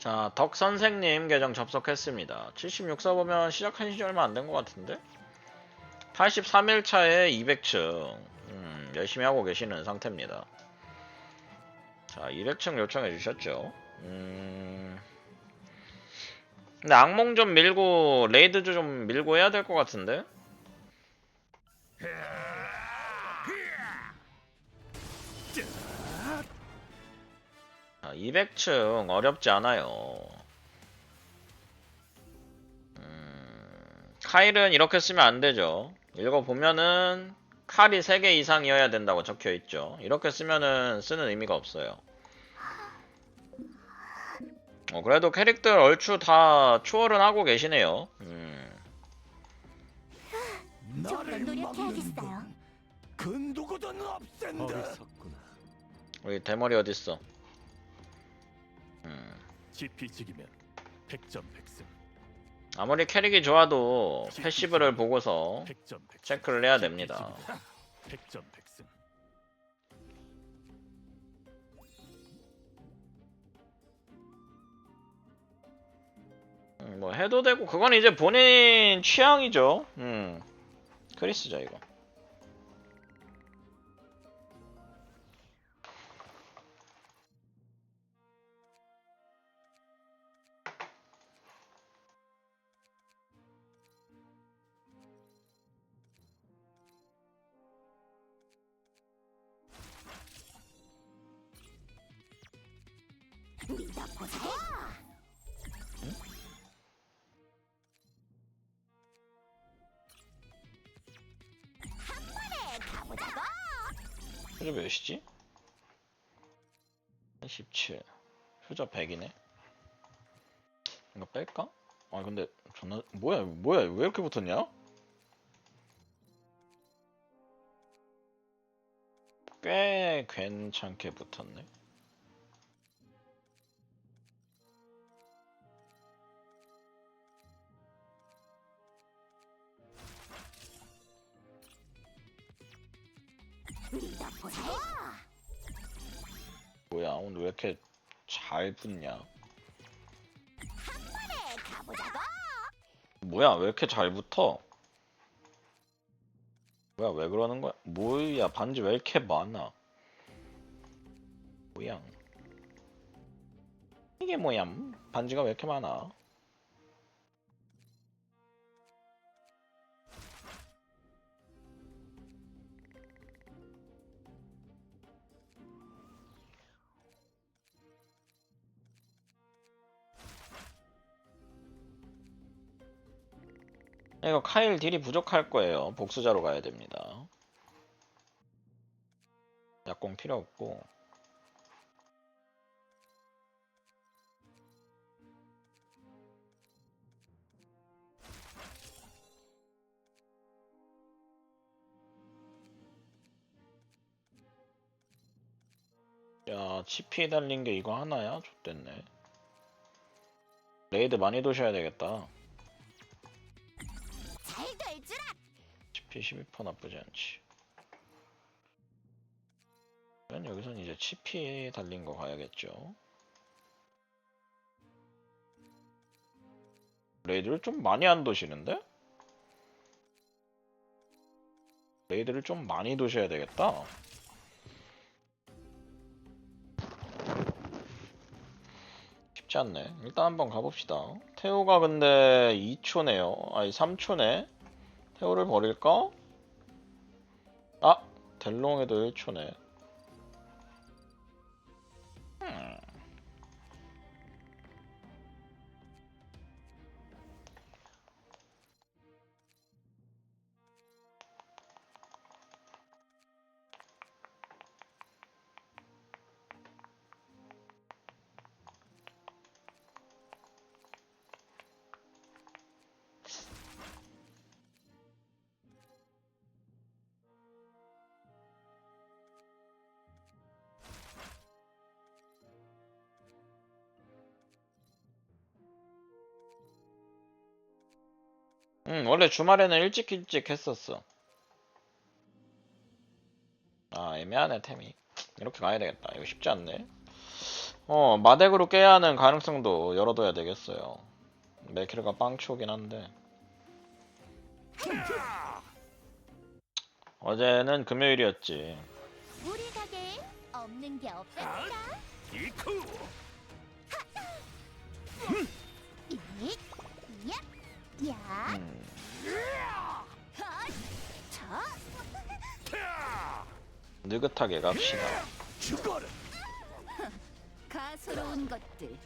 자, 덕 선생님 계정 접속했습니다. 76사 보면 시작한 지 얼마 안 된 것 같은데? 83일차에 200층. 음, 열심히 하고 계시는 상태입니다. 자, 200층 요청해 주셨죠. 음. 근데 악몽 좀 밀고, 레이드 좀 밀고 해야 될 것 같은데? 200층 어렵지 않아요. 음, 카일은 이렇게 쓰면 안 되죠. 읽어보면은 칼이 3개 이상이어야 된다고 적혀 있죠. 이렇게 쓰면은 쓰는 의미가 없어요. 어, 그래도 캐릭터 얼추 다 초월은 하고 계시네요. 음, 좀더 나를 노력해야겠어요. 없앤다. 우리 대머리 어딨어? 음, 지피지기면 백점 백승. 아무리 캐릭이 좋아도 패시브를 보고서 백점 백승. 체크를 해야 됩니다. 백점 백승. 음, 뭐 해도 되고 그건 이제 본인 취향이죠. 음. 크리스자 이거. 휴저 몇이지? 17. 휴저 100이네. 이거 뺄까? 아 근데 존나 뭐야 뭐야 왜 이렇게 붙었냐? 꽤 괜찮게 붙었네. 뭐야 오늘 왜 이렇게 잘 붙냐? 한 번에 가보자고. 뭐야 왜 이렇게 잘 붙어? 뭐야 왜 그러는 거야? 뭐야 반지 왜 이렇게 많아? 뭐야? 이게 뭐야? 반지가 왜 이렇게 많아? 이거 카일 딜이 부족할 거예요. 복수자로 가야 됩니다. 약공 필요 없고. 야, 치피 달린 게 이거 하나야? 좋댔네. 레이드 많이 도셔야 되겠다. 72% 나쁘지 않지. 그럼 여기선 이제 칩이 달린 거 봐야겠죠. 레이드를 좀 많이 안 도시는데? 레이드를 좀 많이 도셔야 되겠다. 쉽지 않네. 일단 한번 가봅시다. 태우가 근데 2초네요. 아니 3초네. 태우를 버릴까? 아! 델롱에도 1초네. 음. 응, 원래 주말에는 일찍 일찍 했었어. 아, 애매하네, 템이. 이렇게 가야 되겠다. 이거 쉽지 않네. 어 마덱으로 깨야 하는 가능성도 열어둬야 되겠어요 메키르가 빵초긴 한데 어제는 금요일이었지 우리 가게 없는 게 없답니다. 이쿠 이, 야, 야, 느긋하게 갑시다 죽어라 가소로운 것들.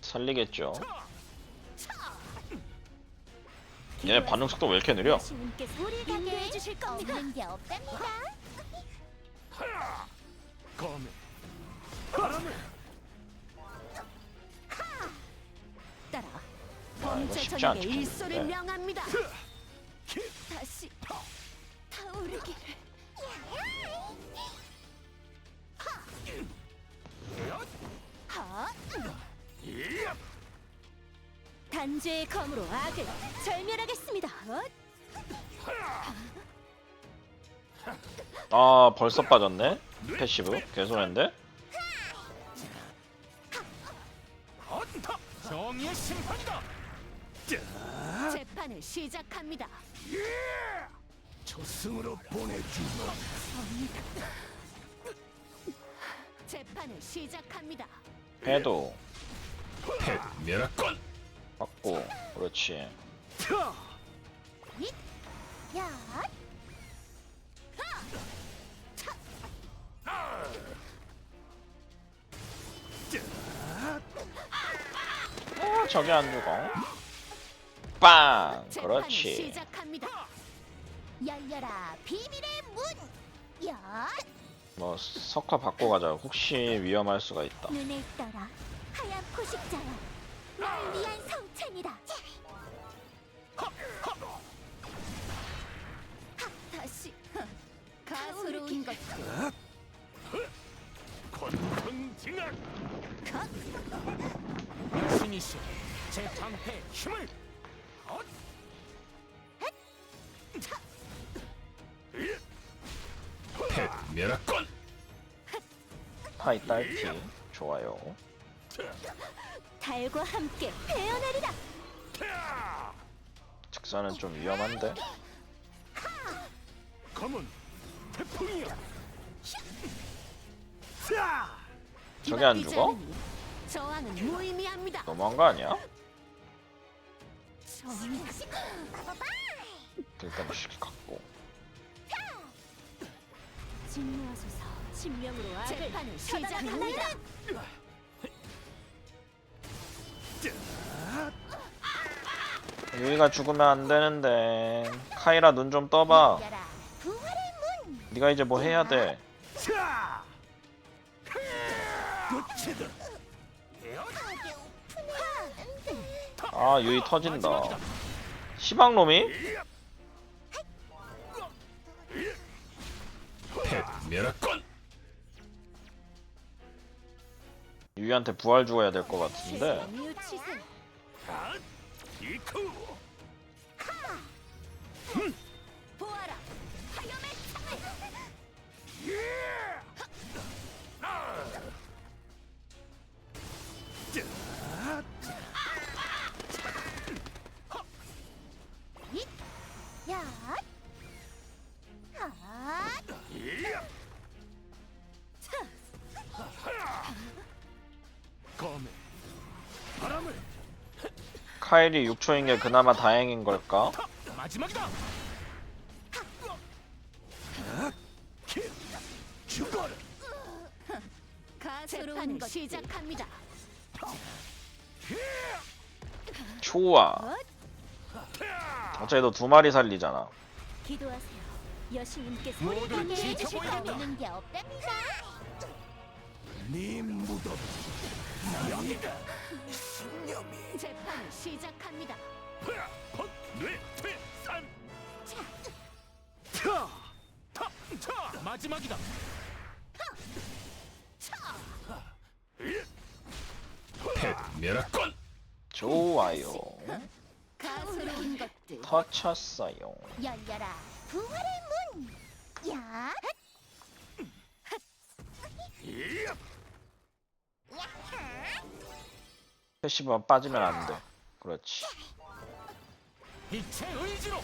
살리겠죠 얘네 반응 속도 왜 이렇게 느려? 우리 가게 해주실 겁니다. 없는 게 없답니다. 검에 쉽지 않죠, 일소를 근데. 명합니다. 다시 타오르기를. 하! 단죄의 검으로 악을 절멸하겠습니다. 헛! 아 벌써 빠졌네? 패시브? 개소리인데? 언터 정의의 심판이다 재판을 시작합니다. 저승으로 보내주마 재판을 시작합니다. 해도 메라건 받고 그렇지 야! 어 저게 안 죽어 빵 그렇지 시작합니다. 열려라 비밀의 문. 야! 뭐 석화 바꿔 가자 혹시 위험할 수가 있다 눈을 떠라 하얀 포식자여 날 위한 성찬이다. 다시 가소로운 것들 권능징악 신이시 제 방패 힘을 메라건 하이 딸피 좋아요 달과 함께 베어내리라. 직선은 좀 위험한데 검은 태풍이야 자 저게 안 죽어? 않으니 저항은 무의미합니다. 너무한 거 아니야? 정의 일단 쉽게 갖고 진노하소서 신명으로 악을 재판을 시작합니다. 유이가 죽으면 안 되는데 카이라 눈 좀 떠봐 열려라 부활의 문. 네가 이제 뭐 해야 돼 자! 끝이다. 아 유이 터진다 시방놈이? 메라건 유이한테 부활 주어야 될 것 같은데! 이쿠. 보아라 창을. 야! 아! 카일이 6초인 게 그나마 다행인 걸까? 마지막이다. 죽어라. 재판을 시작합니다. 좋아 어차피 너두 마리 살리잖아 기도하세요. 여신님께서 모두 우리 해주실 지켜보겠다. 없는 게 없답니다. 네 무덤 명이다. 신념이. 재판을 시작합니다. 헛뇌퇴산 타! 타! 타! 마지막이다. 메라건 좋아요 가소로운 것들 터쳤어요 열려라 부활의 문. 야! 패시브만 빠지면 안 돼. 그렇지. 빛의 의지로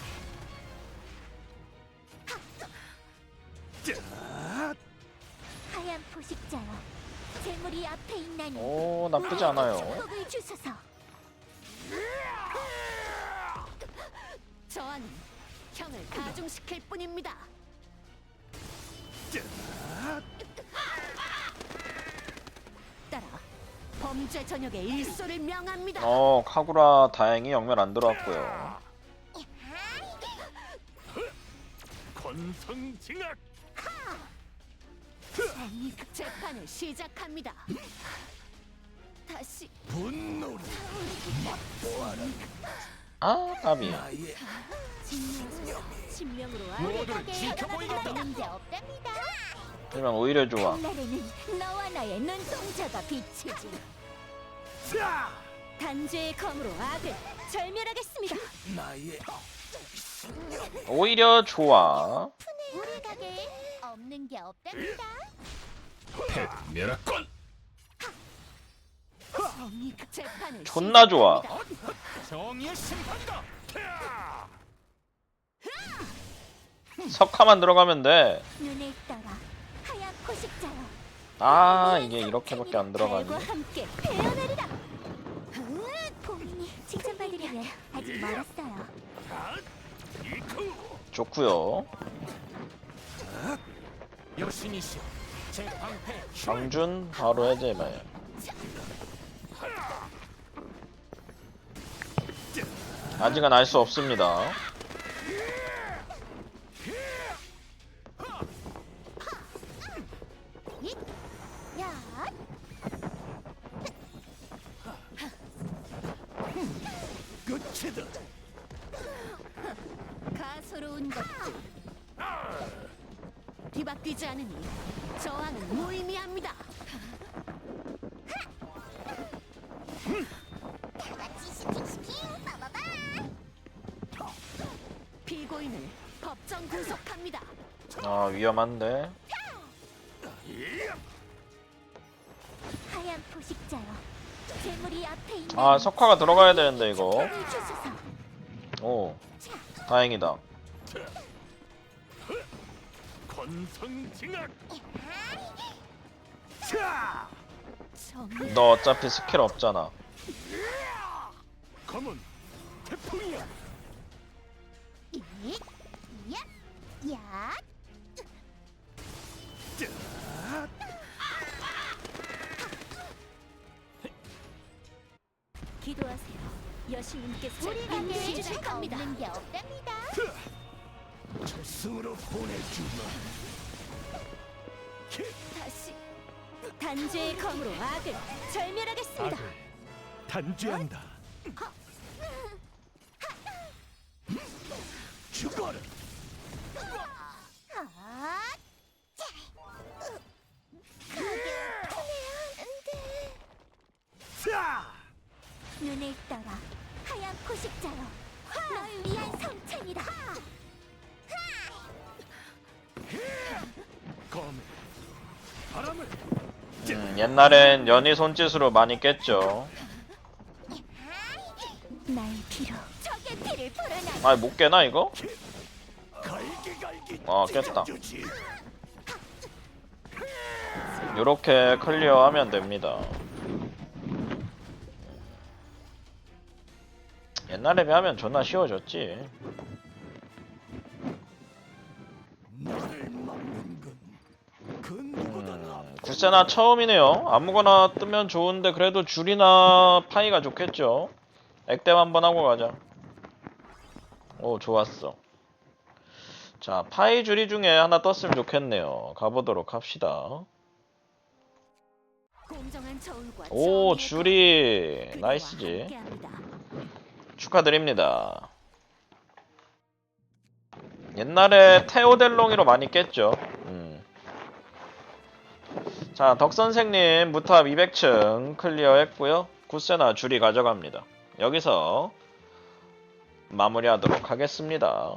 하얀 포식자여 재물이 앞에 있나니 오, 나쁘지 않아요. 축복을 주소서 저하는 형을 가중시킬 뿐입니다. 따라 범죄 전역의 일소를 명합니다. 어, 카구라 다행히 영면 안 들어왔고요. 권성징악 재판을 시작합니다. 다시 분노를 아, 까비. 나의 신명으로 모두를 아득하게 지켜보이겠다. 문제 없답니다 하지만 오히려 좋아. 날에는 너와 나의 눈동자가 비치지 자 단죄의 검으로 악을 절멸하겠습니다. 나의 오히려 좋아. 우리 가게엔 없는 게 없답니다 멸하권 재판을 존나 좋아. 정의의 심판이다 석화만 들어가면 돼. 눈을 떠라 하얀 포식자여 아, 이게 이렇게밖에 안 들어가니. 달과 함께 태어나리라 봉인이 칭찬받으려면 아직 멀었어요 좋고요. 여신이시여 제 방패 장준 바로 해제해봐요. 아직은 알 수 없습니다. 가소로운 것들 뒤바뀌지 않으니 저항은 무의미합니다. 피고인을 법정 구속합니다. 아, 위험한데. 하얀 포식자여 재물이 앞에 있는 아, 석화가 들어가야 되는데, 이거. 오, 다행이다. 권성징악 너 어차피 스킬 없잖아. 검은 태풍이야 야, 기도하세요. 여신님께서 우리 재판을 가게엔 시작합니다. 없는 게 없답니다 저승으로 보내주마. 다시 단죄의 검으로 악을 절멸하겠습니다. 악을 단죄한다. 죽어라! 아, 자! 눈을 떠라. 하얀 포식자여 널 위한 성찬이다 음, 옛날엔 연희 손짓으로 많이 깼죠. 나의 피로 적의 피를 불어나 아, 못 깨나, 이거? 아, 깼다. 요렇게 클리어하면 됩니다. 옛날에 비하면 존나 쉬워졌지. 나 음, 굴세나 처음이네요. 아무거나 뜨면 좋은데 그래도 줄이나 파이가 좋겠죠. 액땜 한번 하고 가자. 오 좋았어. 자 파이 줄이 중에 하나 떴으면 좋겠네요. 가보도록 합시다. 오 줄이 나이스지. 축하드립니다. 옛날에 테오델롱이로 많이 깼죠. 음. 자, 덕 선생님 무탑 200층 클리어했고요. 구세나 줄이 가져갑니다. 여기서 마무리하도록 하겠습니다.